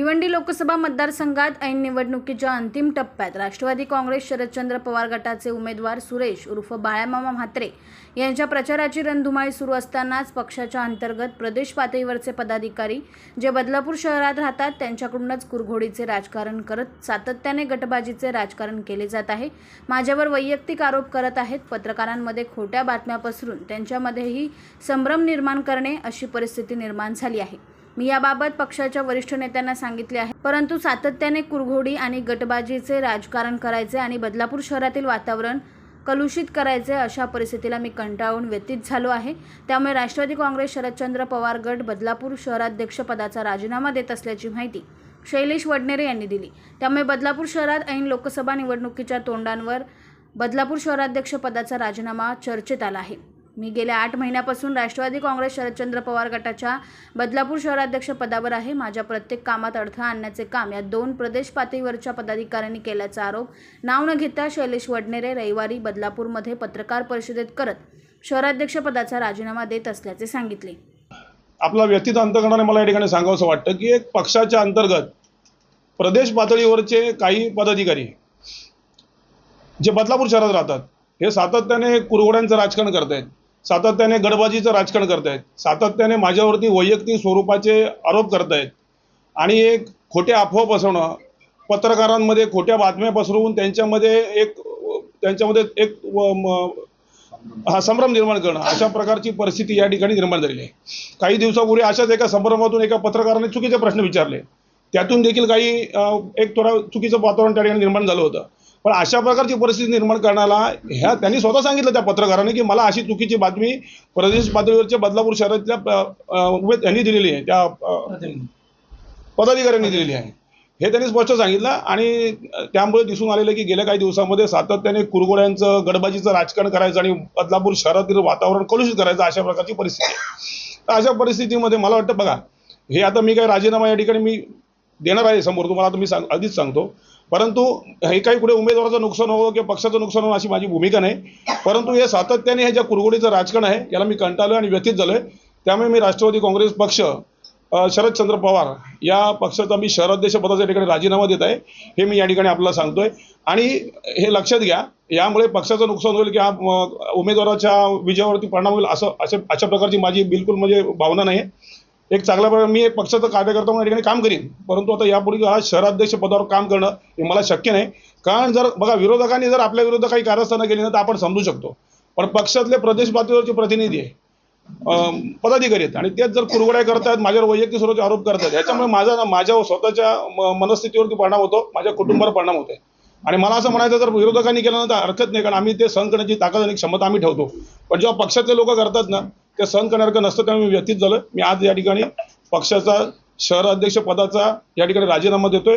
भिवंडी लोकसभा मतदारसंघात ऐन निवडणुकीच्या अंतिम टप्प्यात राष्ट्रवादी काँग्रेस शरदचंद्र पवार गटाचे उमेदवार सुरेश उर्फ बाळामामा म्हात्रे यांच्या प्रचाराची रणधुमाळी सुरू असतानाच पक्षाच्या अंतर्गत प्रदेश पातळीवरचे पदाधिकारी जे बदलापूर शहरात राहतात त्यांच्याकडूनच कुरघोडीचे राजकारण करत सातत्याने गटबाजीचे राजकारण केले जात आहे. माझ्यावर वैयक्तिक आरोप करत आहेत. पत्रकारांमध्ये खोट्या बातम्या पसरून त्यांच्यामध्येही संभ्रम निर्माण करणे अशी परिस्थिती निर्माण झाली आहे. मी याबाबत पक्षाच्या वरिष्ठ नेत्यांना सांगितले आहे. परंतु सातत्याने कुरघोडी आणि गटबाजीचे राजकारण करायचे आणि बदलापूर शहरातील वातावरण कलुषित करायचे अशा परिस्थितीला मी कंटाळून व्यतीत झालो आहे. त्यामुळे राष्ट्रवादी काँग्रेस शरदचंद्र पवार गट बदलापूर शहराध्यक्षपदाचा राजीनामा देत असल्याची माहिती शैलेश वडनेरे यांनी दिली. त्यामुळे बदलापूर शहरात ऐन लोकसभा निवडणुकीच्या तोंडांवर बदलापूर शहराध्यक्षपदाचा राजीनामा चर्चेत आला आहे. मी गेल्या आठ महिन्यापासून राष्ट्रवादी काँग्रेस शरदचंद्र पवार गटाच्या बदलापूर शहराध्यक्ष पदावर आहे. माझ्या प्रत्येक कामात अडथळा आणण्याचे काम या दोन प्रदेश पातळीवरच्या पदाधिकाऱ्यांनी केल्याचा आरोप नाव न घेता शैलेश वडनेरे रविवारी बदलापूरमध्ये पत्रकार परिषदेत करत शहराध्यक्षपदाचा राजीनामा देत असल्याचे सांगितले. आपला व्यक्तित्व अंतकरणाने मला या ठिकाणी सांगावंसं वाटतं की एक पक्षाच्या अंतर्गत प्रदेश पातळीवरचे काही पदाधिकारी जे बदलापूर शहरात राहतात हे सातत्याने कुरघोड्यांचं राजकारण करत आहेत सातत्याने गडबाजीचं राजकारण करतायत. सातत्याने माझ्यावरती वैयक्तिक स्वरूपाचे आरोप करतायत. आणि एक खोट्या अफवा पसरवणं पत्रकारांमध्ये खोट्या बातम्या पसरवून त्यांच्यामध्ये एक त्यांच्यामध्ये एक हा संभ्रम निर्माण करणं अशा प्रकारची परिस्थिती या ठिकाणी निर्माण झालेली आहे. काही दिवसापूर्वी अशाच एका संभ्रमातून एका पत्रकाराने चुकीचे प्रश्न विचारले. त्यातून देखील काही एक थोडा चुकीचं वातावरण त्या ठिकाणी निर्माण झालं होतं. पण अशा प्रकारची परिस्थिती निर्माण करण्याला ह्या त्यांनी स्वतः सांगितलं त्या पत्रकाराने की मला अशी चुकीची बातमी प्रदेश पातळीवरच्या बदलापूर शहरातल्या उमेद यांनी दिलेली आहे. त्या पदाधिकाऱ्यांनी दिलेली आहे. हे त्यांनी स्पष्ट सांगितलं आणि त्यामुळे दिसून आलेलं की गेल्या काही दिवसामध्ये सातत्याने कुरगोड्यांचं गडबाजीचं राजकारण करायचं आणि बदलापूर शहरातील वातावरण कलुषित करायचं अशा प्रकारची परिस्थिती तर अशा परिस्थितीमध्ये मला वाटतं बघा हे आता मी काही राजीनामा या ठिकाणी मी देणार आहे समोर तुम्हाला मी सांग आधीच सांगतो. परंतु हे काही कुठे उमेदवाराचं नुकसान होवं किंवा पक्षाचं नुकसान होवं अशी माझी भूमिका नाही. परंतु हे सातत्याने हे ज्या कुरघोडीचं राजकारण आहे याला मी कंटाळलो आणि व्यथित झालोय. त्यामुळे मी राष्ट्रवादी काँग्रेस पक्ष शरदचंद्र पवार या पक्षाचा मी शहराध्यक्ष पदाच्या ठिकाणी राजीनामा देत आहे हे मी या ठिकाणी आपल्याला सांगतोय. आणि हे लक्षात घ्या यामुळे पक्षाचं नुकसान होईल किंवा उमेदवाराच्या विजयावरती परिणाम होईल असं अशा अशा प्रकारची माझी बिलकुल म्हणजे भावना नाही आहे एक चांगल्या प्रकारे मी एक पक्षाचा कार्यकर्ता म्हणून या ठिकाणी काम करीन. परंतु आता यापुढे हा शहराध्यक्ष पदावर काम करणं हे मला शक्य नाही. कारण जर बघा विरोधकांनी जर आपल्या विरोधात काही कारस्थानं केली ना तर आपण समजू शकतो. पण पक्षातले प्रदेश पातळीवरचे प्रतिनिधी आहे. पदाधिकारी आहेत. आणि तेच जर कुरवड्या करतात माझ्यावर वैयक्तिक स्वरूपाचे आरोप करतात याच्यामुळे माझा ना माझ्या स्वतःच्या म- मनस्थितीवरती परिणाम होतो माझ्या कुटुंबावर परिणाम होतो आणि मला असं म्हणायचं जर विरोधकांनी केलं ना तर हरकत नाही कारण आम्ही ते सहन करण्याची ताकद आणि क्षमता आम्ही ठेवतो. पण जेव्हा पक्षातले लोक करतात ना ते सहन करण्यासारखं नसतं त्यामुळे मी व्यतीत झालं मी आज या ठिकाणी पक्षाचा शहराध्यक्ष पदाचा या ठिकाणी राजीनामा देतोय.